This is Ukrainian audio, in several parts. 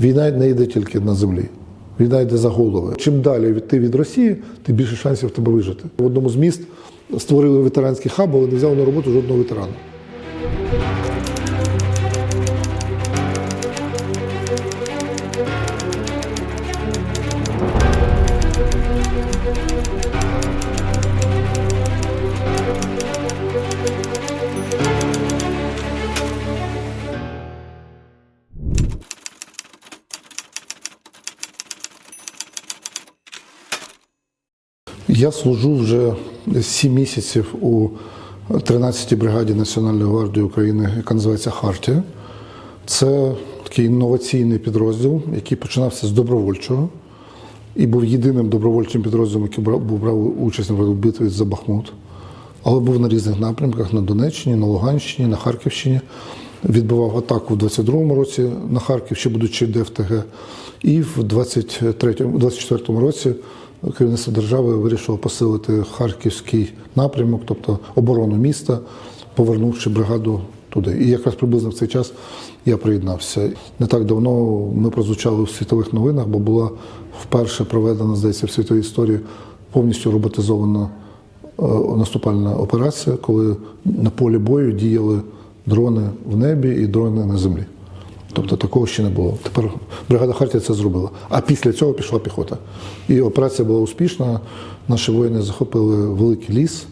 Війна не йде тільки на землі. Війна йде за голови. Чим далі від- ти від Росії, тим більше шансів тебе вижити. В одному з міст створили ветеранський хаб, але не взяли на роботу жодного ветерана. Я служу вже 7 місяців у 13-й бригаді Національної гвардії України, яка називається Хартія. Це такий інноваційний підрозділ, який починався з добровольчого і був єдиним добровольчим підрозділом, який брав, участь в битві за Бахмут. Але був на різних напрямках на Донеччині, на Луганщині, на Харківщині. Відбивав атаку в 22-му році на Харків, ще будучи ДФТГ. І в 23-му, 24-му році керівництво держави вирішило посилити харківський напрямок, тобто оборону міста, повернувши бригаду туди. І якраз приблизно в цей час я приєднався. Не так давно ми прозвучали в світових новинах, бо була вперше проведена, здається, в світовій історії повністю роботизована е, наступальна операція, коли на полі бою діяли дрони в небі і дрони на землі. Тобто такого ще не було. Тепер бригада Хартія це зробила. А після цього пішла піхота. І операція була успішна. Наші воїни захопили великий ліс,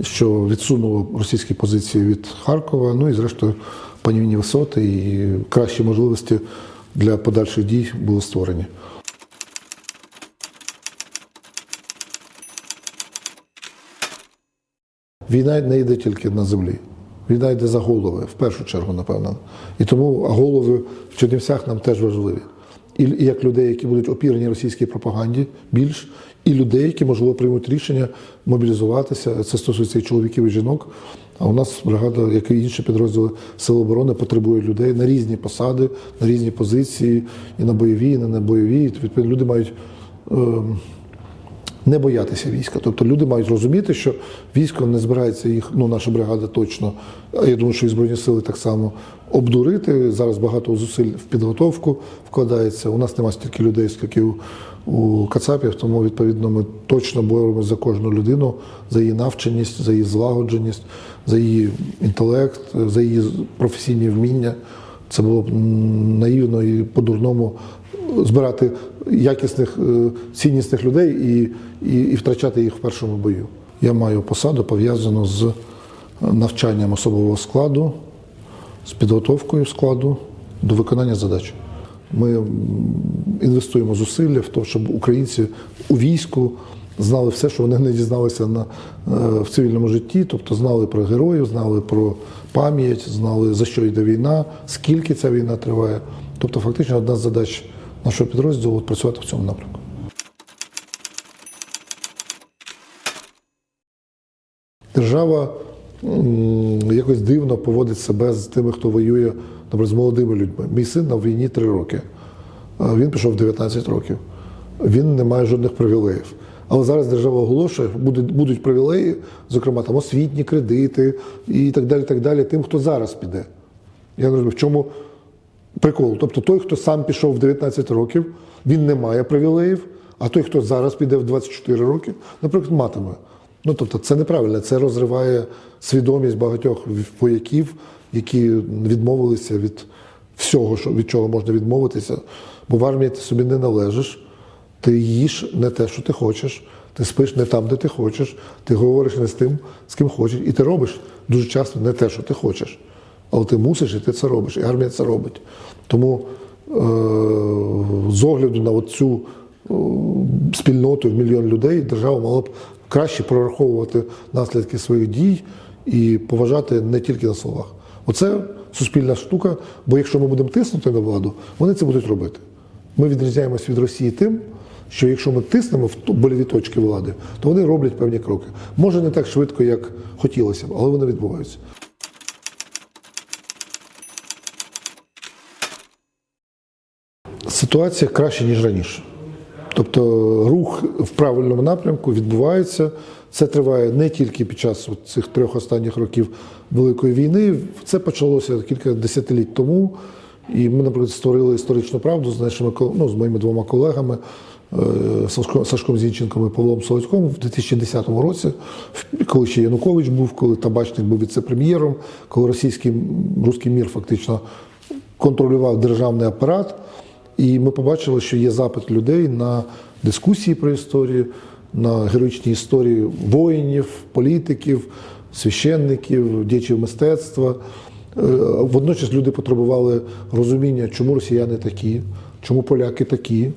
що відсунуло російські позиції від Харкова. Ну і зрештою панівні висоти і кращі можливості для подальших дій були створені. Війна не йде тільки на землі. Війна йде за голови, в першу чергу, напевно. І тому голови в Чернівцях нам теж важливі. І як людей, які будуть опірені російській пропаганді більш, і людей, які, можливо, приймуть рішення мобілізуватися. Це стосується і чоловіків, і жінок. А у нас бригада, як і інші підрозділи Сил оборони, потребує людей на різні посади, на різні позиції, і на бойові, і на небойові. Відповідно, люди мають. ем, не боятися війська. Тобто люди мають розуміти, що військо не збирається їх, ну наша бригада точно, я думаю, що і Збройні сили так само обдурити. Зараз багато зусиль в підготовку вкладається. У нас немає стільки людей, скільки у, у Кацапів, тому відповідно ми точно боремося за кожну людину, за її навченість, за її злагодженість, за її інтелект, за її професійні вміння. Це було б наївно і по-дурному збирати якісних е, ціннісних людей і, і, і втрачати їх в першому бою. Я маю посаду пов'язану з навчанням особового складу, з підготовкою складу до виконання задач. Ми інвестуємо зусилля в те, щоб українці у війську знали все, що вони не дізналися на, е, в цивільному житті, тобто знали про героїв, знали про пам'ять, знали за що йде війна, скільки ця війна триває. Тобто, фактично, одна з задач нашого підрозділу працювати в цьому напрямку. Держава якось дивно поводить себе з тими, хто воює, наприклад, з молодими людьми. Мій син на війні 3 роки. Він пішов 19 років. Він не має жодних привілеїв. Але зараз держава оголошує, будуть, будуть привілеї, зокрема там освітні кредити і так далі, так далі, тим, хто зараз піде. Я не розумію, в чому прикол. Тобто той, хто сам пішов в 19 років, він не має привілеїв, а той, хто зараз піде в 24 роки, наприклад, матиме. Ну тобто це неправильно, це розриває свідомість багатьох вояків, які відмовилися від всього, від чого можна відмовитися. Бо в армії ти собі не належиш, ти їш не те, що ти хочеш, ти спиш не там, де ти хочеш, ти говориш не з тим, з ким хочеш, і ти робиш дуже часто не те, що ти хочеш. Але ти мусиш, і ти це робиш, і армія це робить. Тому е- з огляду на цю е, спільноту в мільйон людей держава мала б краще прораховувати наслідки своїх дій і поважати не тільки на словах. Оце суспільна штука, бо якщо ми будемо тиснути на владу, вони це будуть робити. Ми відрізняємось від Росії тим, що якщо ми тиснемо в больові точки влади, то вони роблять певні кроки. Може не так швидко, як хотілося б, але вони відбуваються. Ситуація краще, ніж раніше. Тобто рух в правильному напрямку відбувається. Це триває не тільки під час цих трьох останніх років Великої війни. Це почалося кілька десятиліть тому, І ми, наприклад, створили історичну правду з нашими ну, з моїми двома колегами е, Сашком Зінченком і Павлом Солодьком в 2010 році, коли ще Янукович був, коли Табачник був віце-прем'єром, коли російський руський мір фактично контролював державний апарат. І ми побачили, що є запит людей на дискусії про історію, на героїчні історії воїнів, політиків, священників, діячів мистецтва. Е, Водночас люди потребували розуміння, чому росіяни такі, чому поляки такі,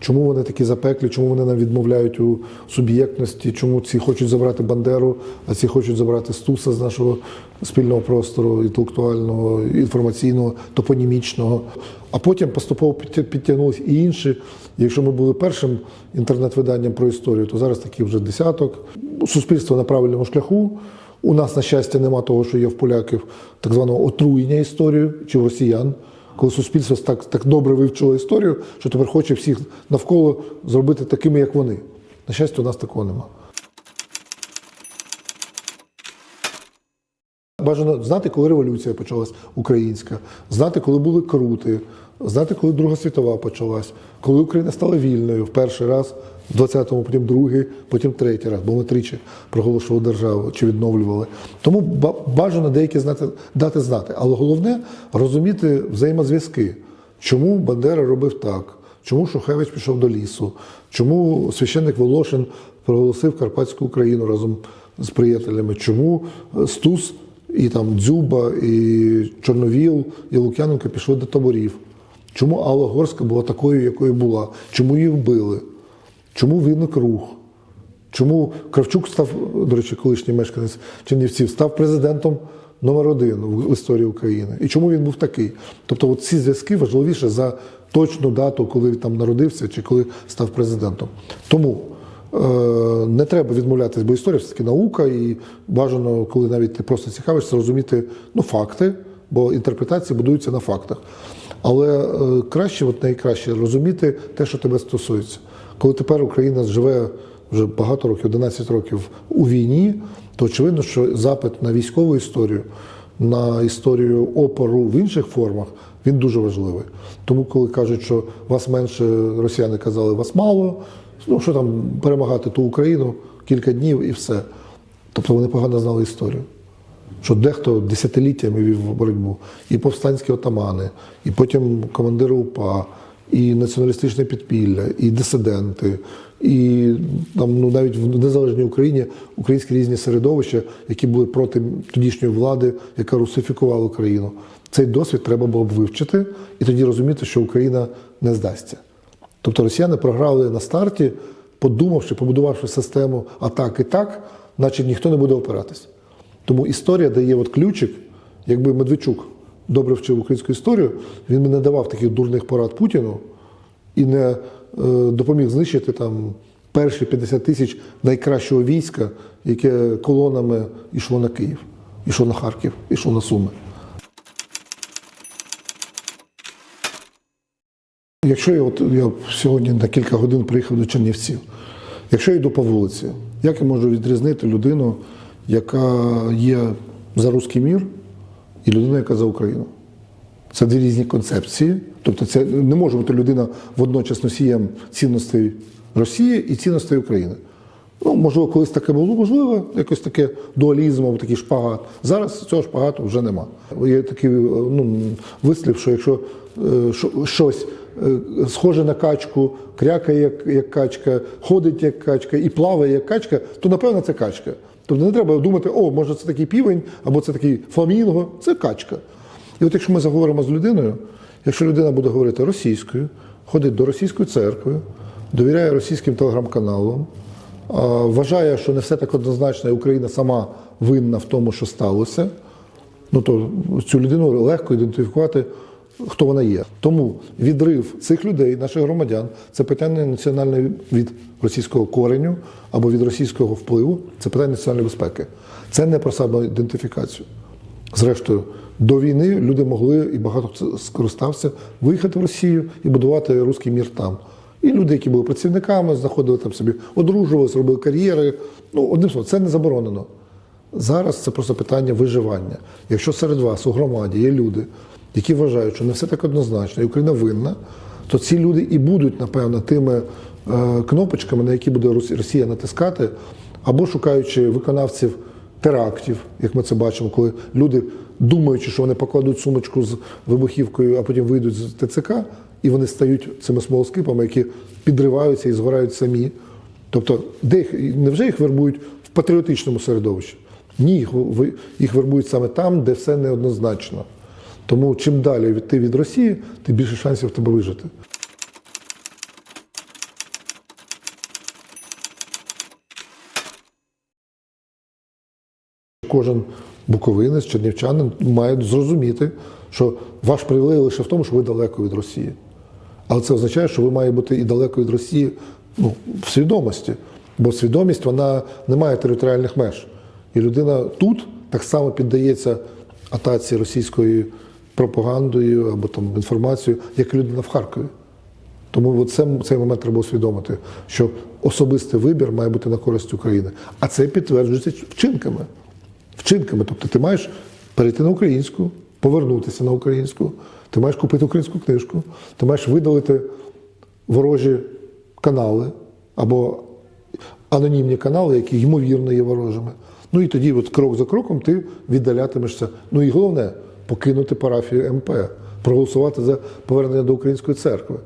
чому вони такі запеклі, чому вони нам відмовляють у суб'єктності, чому ці хочуть забрати Бандеру, а ці хочуть забрати Стуса з нашого спільного простору, інтелектуального, інформаційного, топонімічного. А потім поступово підтя- підтягнулись і інші. Якщо ми були першим інтернет-виданням про історію, то зараз такі вже десяток. Суспільство на правильному шляху. У нас, на щастя, нема того, що є в поляків, так званого отруєння історією чи в росіян, коли суспільство так, так добре вивчило історію, що тепер хоче всіх навколо зробити такими, як вони. На щастя, у нас такого нема. Бажано знати, коли революція почалась українська, знати, коли були крути, знати, коли Друга світова почалась, коли Україна стала вільною в перший раз, в 20-му, потім другий, потім третій раз, бо ми тричі проголошували державу чи відновлювали. Тому бажано деякі знати, дати знати. Але головне розуміти взаємозв'язки. Чому Бандера робив так? Чому Шухевич пішов до лісу? Чому священник Волошин проголосив Карпатську Україну разом з приятелями? Чому Стус і там Дзюба, і Чорновіл, і Лук'яненко пішли до таборів? Чому Алла Горська була такою, якою була? Чому її вбили? Чому виник рух? Чому Кравчук став, до речі, колишній мешканець Чернівців, став президентом номер один в історії України? І чому він був такий? Тобто, от ці зв'язки важливіше за точну дату, коли він там народився чи коли став президентом. Тому не треба відмовлятись, бо історія все таки наука, і бажано, коли навіть ти просто цікавишся, розуміти ну, факти, бо інтерпретації будуються на фактах. Але е, краще, от найкраще розуміти те, що тебе стосується. Коли тепер Україна живе вже багато років, 11 років у війні, то очевидно, що запит на військову історію, на історію опору в інших формах, він дуже важливий. Тому, коли кажуть, що вас менше, росіяни казали, вас мало, ну що там перемагати ту Україну кілька днів і все. Тобто вони погано знали історію. Що дехто десятиліттями вів боротьбу, і повстанські отамани, і потім командири УПА, і націоналістичне підпілля, і дисиденти, і там ну навіть в незалежній Україні українські різні середовища, які були проти тодішньої влади, яка русифікувала Україну. Цей досвід треба було б вивчити і тоді розуміти, що Україна не здасться. Тобто росіяни програли на старті, подумавши, побудувавши систему атак і так, наче ніхто не буде опиратись. Тому історія дає от ключик, якби Медведчук добре вчив українську історію, він би не давав таких дурних порад Путіну і не е, допоміг знищити там перші 50 тисяч найкращого війська, яке колонами йшло на Київ, йшло на Харків, йшло на Суми. Якщо я, от, я сьогодні на кілька годин приїхав до Чернівців, якщо я йду по вулиці, як я можу відрізнити людину, яка є за руський мір, і людину, яка за Україну? Це дві різні концепції. Тобто, це не може бути людина водночас носієм цінностей Росії і цінностей України. Ну, можливо, колись таке було можливо, якось таке дуалізм, або такий шпагат. Зараз цього шпагату вже нема. Є такий е, ну, вислів, що якщо е, щось схоже на качку, крякає як, як качка, ходить як качка і плаває як качка, то напевно це качка. Тобто не треба думати, о, може це такий півень, або це такий фламінго, це качка. І от якщо ми заговоримо з людиною, якщо людина буде говорити російською, ходить до російської церкви, довіряє російським телеграм-каналам, вважає, що не все так однозначно, і Україна сама винна в тому, що сталося, ну то цю людину легко ідентифікувати, хто вона є. Тому відрив цих людей, наших громадян, це питання національної від російського кореню або від російського впливу, це питання національної безпеки. Це не про самоідентифікацію. Зрештою, до війни люди могли і багато скористався виїхати в Росію і будувати руський мір там. І люди, які були працівниками, знаходили там собі, одружувалися, робили кар'єри. Ну, одним словом, це не заборонено. Зараз це просто питання виживання. Якщо серед вас у громаді є люди, які вважають, що не все так однозначно, і Україна винна, то ці люди і будуть, напевно, тими е, кнопочками, на які буде Росія натискати, або шукаючи виконавців терактів, як ми це бачимо, коли люди, думаючи, що вони покладуть сумочку з вибухівкою, а потім вийдуть з ТЦК, і вони стають цими смолоскипами, які підриваються і згорають самі. Тобто, де їх, невже їх вербують в патріотичному середовищі? Ні, їх, вербують саме там, де все неоднозначно. Тому чим далі ти від Росії, тим більше шансів в тебе вижити. Кожен буковинець, чернівчанин має зрозуміти, що ваш привілей лише в тому, що ви далеко від Росії. Але це означає, що ви маєте бути і далеко від Росії ну, в свідомості. Бо свідомість вона не має територіальних меж. І людина тут так само піддається атаці російською пропагандою або там інформацією, як людина в Харкові. Тому це, цей момент треба усвідомити, що особистий вибір має бути на користь України. А це підтверджується вчинками. Вчинками. Тобто ти маєш перейти на українську, повернутися на українську, ти маєш купити українську книжку, ти маєш видалити ворожі канали або анонімні канали, які ймовірно є ворожими. Ну і тоді, от крок за кроком, ти віддалятимешся. Ну і головне покинути парафію МП, проголосувати за повернення до української церкви,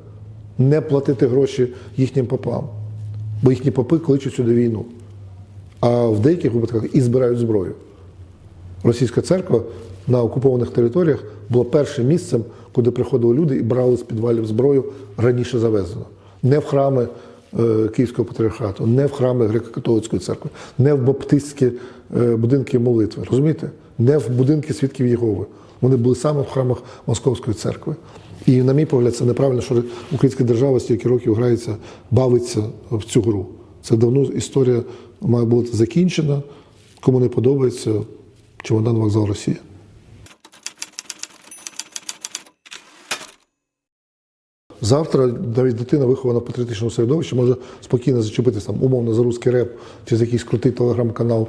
не платити гроші їхнім попам, бо їхні попи кличуть сюди війну. А в деяких випадках і збирають зброю. Російська церква на окупованих територіях була першим місцем, куди приходили люди і брали з підвалів зброю раніше завезено. Не в храми е, Київського патріархату, не в храми Греко-католицької церкви, не в баптистські е, будинки молитви. Розумієте? Не в будинки свідків Єгови. Вони були саме в храмах Московської церкви. І, на мій погляд, це неправильно, що українська держава стільки років грається, бавиться в цю гру. Це давно історія має бути закінчена. Кому не подобається, чемодан вокзал Росія. Завтра навіть дитина вихована в патріотичному середовищі може спокійно зачепитися там умовно за русський реп чи за якийсь крутий телеграм-канал,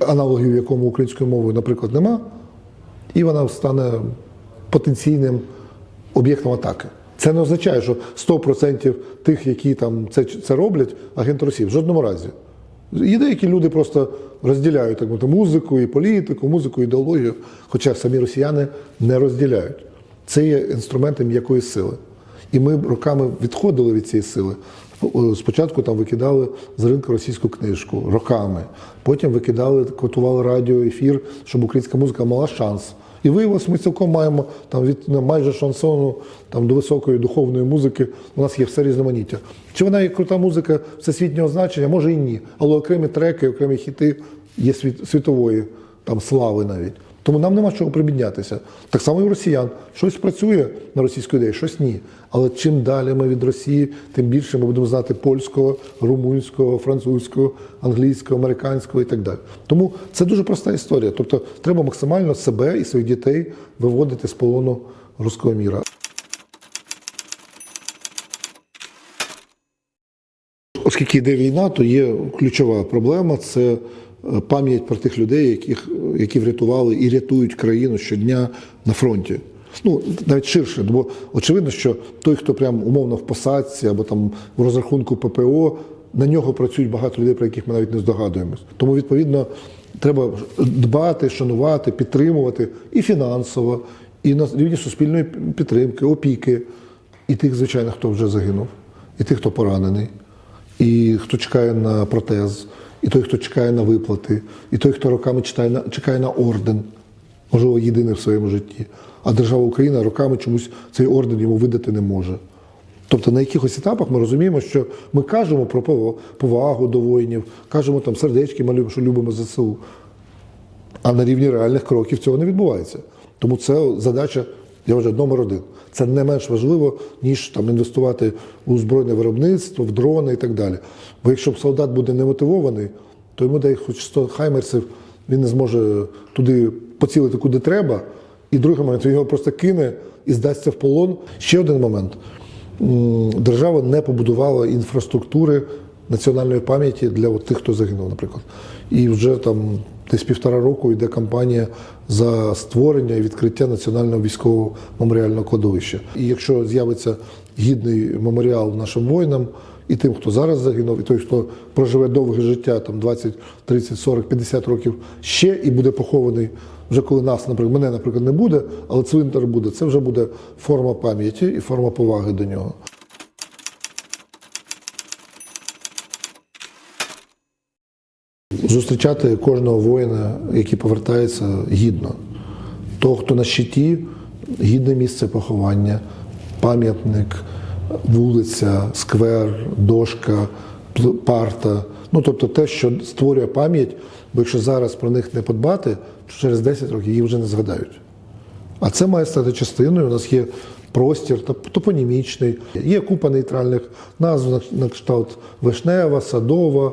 аналогів якому українською мовою, наприклад, нема, і вона стане потенційним об'єктом атаки. Це не означає, що 100% тих, які там це, це роблять, агенти Росії. В жодному разі. Є деякі люди просто розділяють так мовити, музику і політику, музику і ідеологію, хоча самі росіяни не розділяють. Це є інструментом м'якої сили. І ми роками відходили від цієї сили. Спочатку там викидали з ринку російську книжку роками. Потім викидали, квотували радіоефір, щоб українська музика мала шанс. І виявилось, ми цілком маємо там від майже шансону там, до високої духовної музики. У нас є все різноманіття. Чи вона є крута музика всесвітнього значення? Може і ні. Але окремі треки, окремі хіти є світ, світової там, слави навіть. Тому нам нема чого прибіднятися. Так само і у росіян. Щось працює на російську ідею, щось ні. Але чим далі ми від Росії, тим більше ми будемо знати польського, румунського, французького, англійського, американського і так далі. Тому це дуже проста історія. Тобто треба максимально себе і своїх дітей виводити з полону руського міра. Оскільки йде війна, то є ключова проблема це пам'ять про тих людей, яких, які врятували і рятують країну щодня на фронті. Ну, навіть ширше, бо очевидно, що той, хто прям умовно в посадці або там в розрахунку ППО, на нього працюють багато людей, про яких ми навіть не здогадуємось. Тому, відповідно, треба дбати, шанувати, підтримувати і фінансово, і на рівні суспільної підтримки, опіки, і тих, звичайно, хто вже загинув, і тих, хто поранений і хто чекає на протез, і той, хто чекає на виплати, і той, хто роками чекає на, чекає на орден, можливо, єдиний в своєму житті. А держава Україна роками чомусь цей орден йому видати не може. Тобто на якихось етапах ми розуміємо, що ми кажемо про повагу до воїнів, кажемо там сердечки малюємо, що любимо ЗСУ. А на рівні реальних кроків цього не відбувається. Тому це задача, я вважаю, номер один. Це не менш важливо, ніж там інвестувати у збройне виробництво, в дрони і так далі. Бо якщо солдат буде немотивований, то йому дай хоч 100 хаймерсів, він не зможе туди поцілити куди треба. І другий момент він його просто кине і здасться в полон. Ще один момент. Держава не побудувала інфраструктури національної пам'яті для тих, хто загинув, наприклад. І вже там Десь півтора року йде кампанія за створення і відкриття національного військового меморіального кладовища. І якщо з'явиться гідний меморіал нашим воїнам і тим, хто зараз загинув, і той, хто проживе довге життя, там 20, 30, 40, 50 років ще і буде похований, вже коли нас, наприклад, мене, наприклад, не буде, але цвинтар буде, це вже буде форма пам'яті і форма поваги до нього. Зустрічати кожного воїна, який повертається, гідно. Того, хто на щиті, гідне місце поховання, пам'ятник, вулиця, сквер, дошка, парта. Ну, тобто те, що створює пам'ять, бо якщо зараз про них не подбати, то через 10 років їх вже не згадають. А це має стати частиною. У нас є простір топонімічний, є купа нейтральних назв на- на кшталт Вишнева, Садова,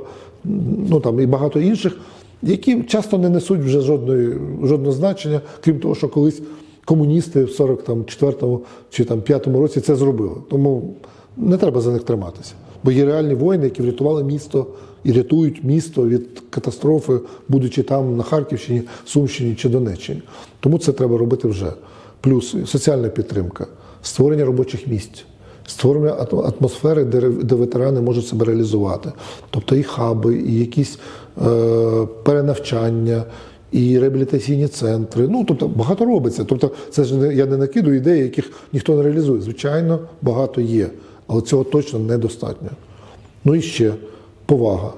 ну там і багато інших, які часто не несуть вже жодної, жодного значення, крім того, що колись комуністи в 44-му чи там 5-му році це зробили. Тому не треба за них триматися. Бо є реальні воїни, які врятували місто і рятують місто від катастрофи, будучи там на Харківщині, Сумщині чи Донеччині. Тому це треба робити вже. Плюс соціальна підтримка, створення робочих місць, створення атмосфери, де, ветерани можуть себе реалізувати. Тобто і хаби, і якісь е, перенавчання, і реабілітаційні центри. Ну, тобто багато робиться. Тобто, це ж не, я не накидую ідеї, яких ніхто не реалізує. Звичайно, багато є, але цього точно недостатньо. Ну і ще повага.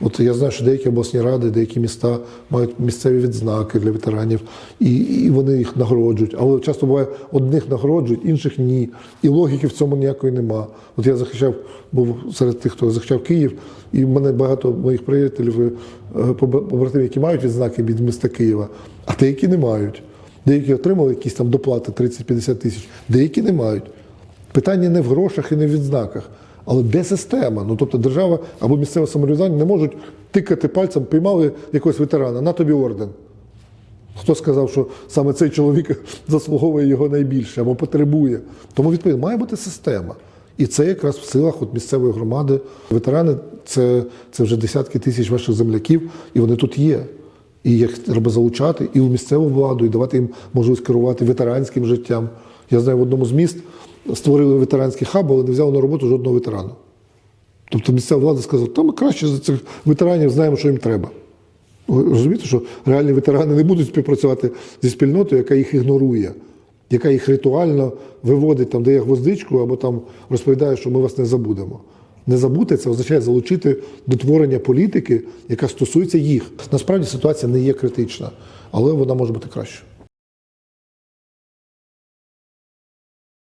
От я знаю, що деякі обласні ради, деякі міста мають місцеві відзнаки для ветеранів, і, і вони їх нагороджують. Але часто буває, одних нагороджують, інших ні. І логіки в цьому ніякої нема. От я захищав, був серед тих, хто захищав Київ, і в мене багато моїх приятелів, е, побратимів, які мають відзнаки від міста Києва, а деякі не мають. Деякі отримали якісь там доплати 30-50 тисяч, деякі не мають. Питання не в грошах і не в відзнаках, але де система? Ну тобто держава або місцеве самоврядування не можуть тикати пальцем, піймали якогось ветерана, на тобі орден. Хто сказав, що саме цей чоловік заслуговує його найбільше або потребує? Тому відповідно має бути система. І це якраз в силах от місцевої громади. Ветерани це, це вже десятки тисяч ваших земляків, і вони тут є. І їх треба залучати і у місцеву владу, і давати їм можливість керувати ветеранським життям. Я знаю, в одному з міст створили ветеранський хаб, але не взяли на роботу жодного ветерана. Тобто місцева влада сказала, та ми краще за цих ветеранів знаємо, що їм треба. Розумієте, що реальні ветерани не будуть співпрацювати зі спільнотою, яка їх ігнорує, яка їх ритуально виводить, там, дає гвоздичку, або там розповідає, що ми вас не забудемо. Не забути це означає залучити до творення політики, яка стосується їх. Насправді ситуація не є критична, але вона може бути кращою.